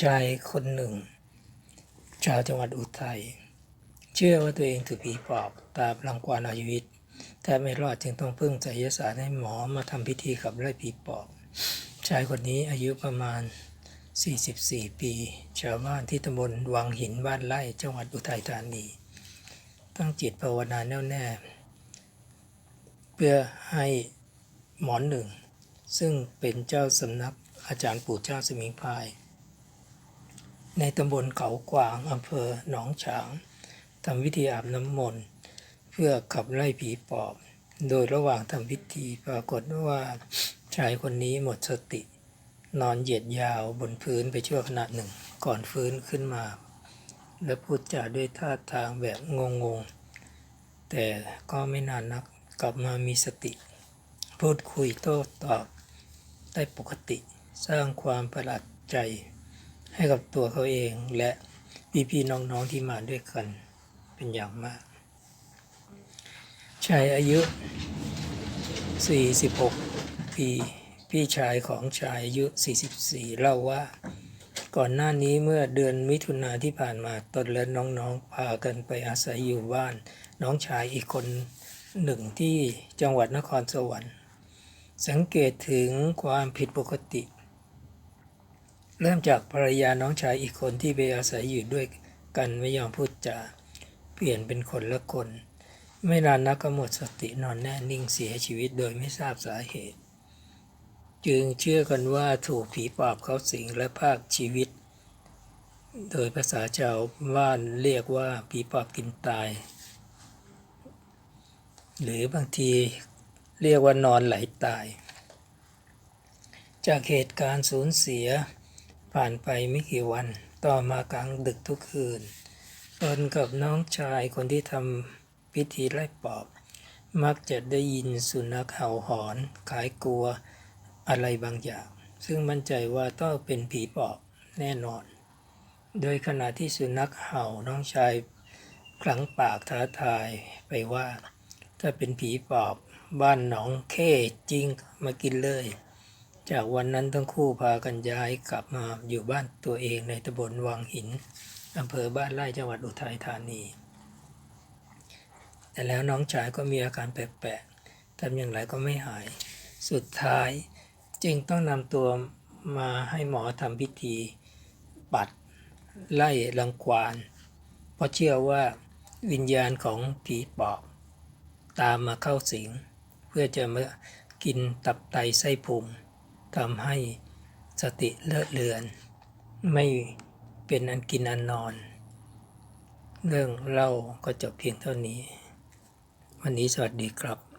ชายคนหนึ่ง ชาวจังหวัดอุทัยเชื่อว่าตัวเองถูกผีปอบตามรังควานเอาชีวิตแทบไม่รอดจึงต้องพึ่งไสยศาสตร์ให้หมอมาทำพิธีขับไล่ผีปอบ ชายคนนี้อายุประมาณ 44 ปี ชาวบ้านที่ตำบลวังหินบ้านไร่จังหวัดอุทัยธานี ตั้งจิตภาวนาแน่วแน่ เพื่อให้หมอหนึ่ง ซึ่งเป็นเจ้าสำนักอาจารย์ปู่เจ้าสมิงพาย ในตำบลเขากวางอำเภอหนองฉางทำพิธีอาบน้ำมนต์เพื่อขับไล่ผีปอบ โดยระหว่างทำพิธีปรากฏว่าชายคนนี้หมดสติ นอนเหยียดยาวบนพื้นไปชั่วขณะหนึ่ง ก่อนฟื้นขึ้นมา และพูดจาด้วยท่าทางแบบงงๆ แต่ก็ไม่นานนักกลับมามีสติ พูดคุยโต้ตอบได้ปกติ สร้างความประหลาดใจ ให้กับตัวเขาเองและพี่ๆน้องๆที่มาด้วยกันเป็นอย่างมากชายอายุ 46 ปี พี่ชายของชายอายุ 44 เล่าว่า ก่อนหน้านี้เมื่อเดือนมิถุนาที่ผ่านมาตนและน้องๆ พากันไปอาศัยอยู่บ้าน น้องชายอีกคนหนึ่งที่จังหวัดนครสวรรค์ สังเกตถึงความผิดปกติ เริ่มจากภรรยาน้องชายอีกคนที่ไปอาศัยอยู่ด้วยกันไม่ยอมพูดจาเปลี่ยนเป็นคนละคน ไม่นานนักก็หมดสตินอนแน่นิ่งเสียชีวิตโดยไม่ทราบสาเหตุ จึงเชื่อกันว่าถูกผีปอบเขาสิงและพรากชีวิต โดยภาษาชาวบ้านเรียกว่าผีปอบกินตาย หรือบางทีเรียกว่านอนไหลตาย จากเหตุการณ์สูญเสีย ผ่านไปไม่กี่วัน ต่อมากลางดึกทุกคืนตนกับน้องชายคนที่ทำพิธีไล่ปอบ มักจะได้ยินสุนัขเห่าหอนขายกลัวอะไรบางอย่าง ซึ่งมั่นใจว่าต้องเป็นผีปอบแน่นอน โดยขณะที่สุนัขเห่าน้องชายพลังปากท้าทายไปว่า ถ้าเป็นผีปอบบ้านหนองเข้จริงมากินเลย จากวันนั้นทั้งคู่พากันย้ายกลับมาอยู่บ้านตัวเองในตำบลวังหินอำเภอบ้านไร่จังหวัดอุทัยธานี แต่แล้วน้องชายก็มีอาการแปลกๆทำอย่างไรก็ไม่หาย สุดท้ายจึงต้องนำตัวมาให้หมอทำพิธีปัดไล่รังควานเพราะเชื่อว่าวิญญาณของผีปอบตามมาเข้าสิง เพื่อจะมากินตับไตไส้พุง ทำให้สติเลอะเลือน ไม่เป็นอันกินอันนอน เรื่องเล่าก็จบเพียงเท่านี้ วันนี้สวัสดีครับ